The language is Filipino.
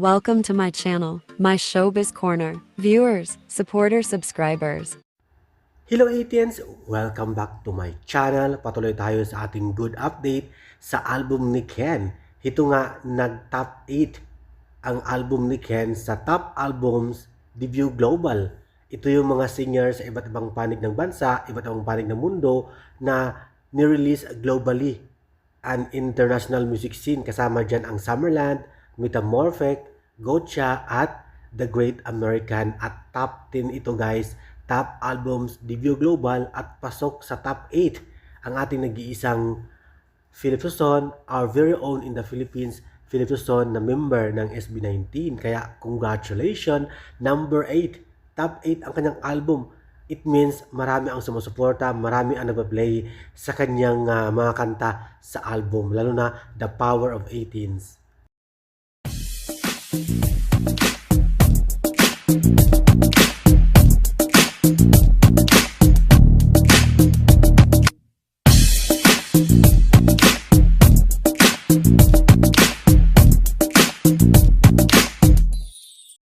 Welcome to my channel, my showbiz corner. Viewers, supporters, subscribers. Hello Athens! Welcome back to my channel. Patuloy tayo sa ating good update sa album ni Ken. Ito nga, nag-top 8 ang album ni Ken sa top albums debut global. Ito yung mga singers sa iba't ibang panig ng bansa, iba't ibang panig ng mundo na nirelease globally an international music scene. Kasama dyan ang Summerland, Metamorphic, Gotcha at The Great American at top 10 ito guys top albums debut global at pasok sa top 8 ang ating nag-iisang Philip Suson, our very own in the Philippines, Philip Suson na member ng SB19. Kaya congratulations, number 8, top 8 ang kanyang album. It means marami ang sumusuporta, marami ang nagpa-play sa kanyang ah, mga kanta sa album, lalo na The Power of 18s.